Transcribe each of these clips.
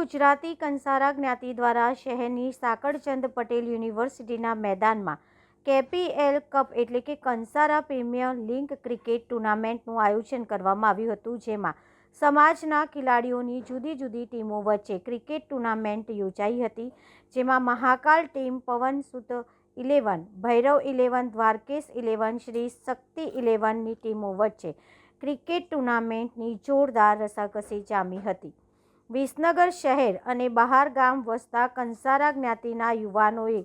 ગુજરાતી કંસારા જ્ઞાતિ દ્વારા શહેરની સાકળચંદ પટેલ યુનિવર્સિટીના મેદાનમાં કેપીએલ કપ એટલે કે કંસારા પ્રીમિયર લીગ ક્રિકેટ ટુર્નામેન્ટનું આયોજન કરવામાં આવ્યું હતું, જેમાં સમાજના ખેલાડીઓની જુદી જુદી ટીમો વચ્ચે ક્રિકેટ ટુર્નામેન્ટ યોજાઈ હતી, જેમાં Mahakal team Pavan Sut eleven, Bhairav eleven, Dwarkesh eleven, Shri Shakti ઇલેવનની ટીમો વચ્ચે ક્રિકેટ ટુર્નામેન્ટની જોરદાર રસાકસી જામી હતી. વિસનગર શહેર અને બહાર ગામ વસતા કંસારા જ્ઞાતિના યુવાનોએ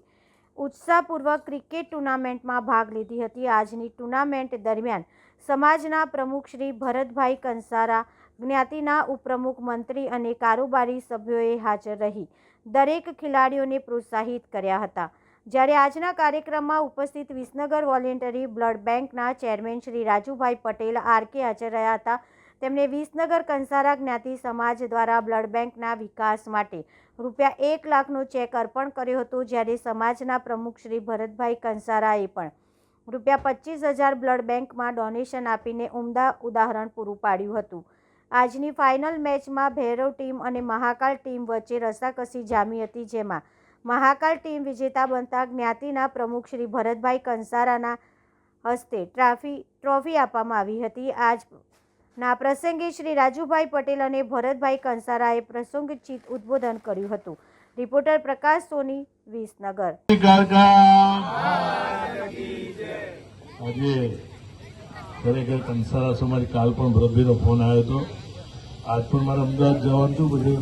ઉત્સાહપૂર્વક ક્રિકેટ ટુર્નામેન્ટમાં ભાગ લીધી હતી. આજની ટુર્નામેન્ટ દરમિયાન સમાજના પ્રમુખ શ્રી ભરતભાઈ કંસારા, જ્ઞાતિના ઉપપ્રમુખ મંત્રી અને કારોબારી સભ્યોએ હાજર રહી. દરેક ખેલાડીઓને પ્રોત્સાહિત કર્યા હતા. જ્યારે આજના કાર્યક્રમમાં ઉપસ્થિત વિસનગર વોલેન્ટરી બ્લડ બેંકના ચેરમેન શ્રી રાજુભાઈ પટેલ આરકે હાજર રહ્યા હતા. તેમણે વિસનગર કંસારા જ્ઞાતિ સમાજ દ્વારા બ્લડ બેંકના વિકાસ માટે રૂપિયા એક લાખનો ચેક અર્પણ કર્યો હતો, જ્યારે સમાજના પ્રમુખ શ્રી ભરતભાઈ કંસારાએ પણ રૂપિયા પચીસ હજાર બ્લડ બેંકમાં ડોનેશન આપીને ઉમદા ઉદાહરણ પૂરું પાડ્યું હતું. આજની ફાઇનલ મેચમાં ભૈરવ ટીમ અને મહાકાલ ટીમ વચ્ચે રસાકસી જામી હતી, જેમાં મહાકાલ ટીમ વિજેતા બનતા જ્ઞાતિના પ્રમુખ શ્રી ભરતભાઈ કંસારાના હસ્તે ટ્રાફી, ટ્રોફી આપવામાં આવી હતી. આજના પ્રસંગે શ્રી રાજુભાઈ પટેલ અને ભરતભાઈ કંસારાએ પ્રસંગચિત ઉદ્બોધન કર્યું હતું. રિપોર્ટર પ્રકાશ સોની, વિસનગર. આજે ખરેખર કંસારા સમાજ કાલ પણ ભરતભાઈનો ફોન આવ્યો હતો. આજ પણ મારે અમદાવાદ જવાનું હતું પછી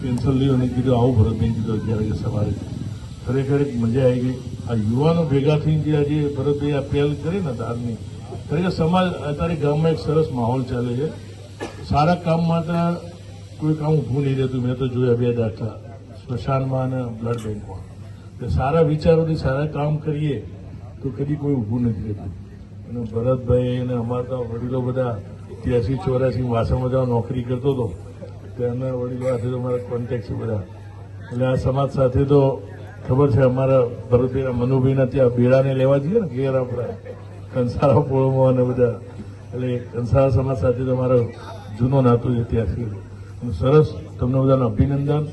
કેન્સલ લીધું અને કીધું આવું ભરતભાઈ કીધું અત્યારે સવારે. ખરેખર એક મજા આવી ગઈ. આ યુવાનો ભેગા થઈને જે આજે ભરતભાઈ આ પહેલ કરી ને ધારની ખરેખર સમાજ, અત્યારે ગામમાં એક સરસ માહોલ ચાલે છે. સારા કામ માટે કોઈ કામ ઊભું નહીં રહેતું. મેં તો જોયા બે દાખલા, સ્મશાનમાં અને બ્લડ બેંકમાં. એટલે સારા વિચારોથી સારા કામ કરીએ તો કદી કોઈ ઊભું નથી રહેતું. અને ભરતભાઈ અને અમારા વડીલો બધા ત્યાંસી ચોરાસી વાસણમાં જવા નોકરી કરતો હતો ત્યાંના વડીલો સાથે તો મારા કોન્ટેક્ટ છે બધા. એટલે આ સમાજ સાથે તો ખબર છે, અમારા ભરતભાઈના મનુભાઈના ત્યાં બેડાને લેવા જઈએ ને, ઘેર આપણા. કંસારા પોળમાં અને બધા. એટલે કંસારા સમાજ સાથે તમારો જૂનો નાતો ત્યાંથી સરસ, તમને બધાને અભિનંદન.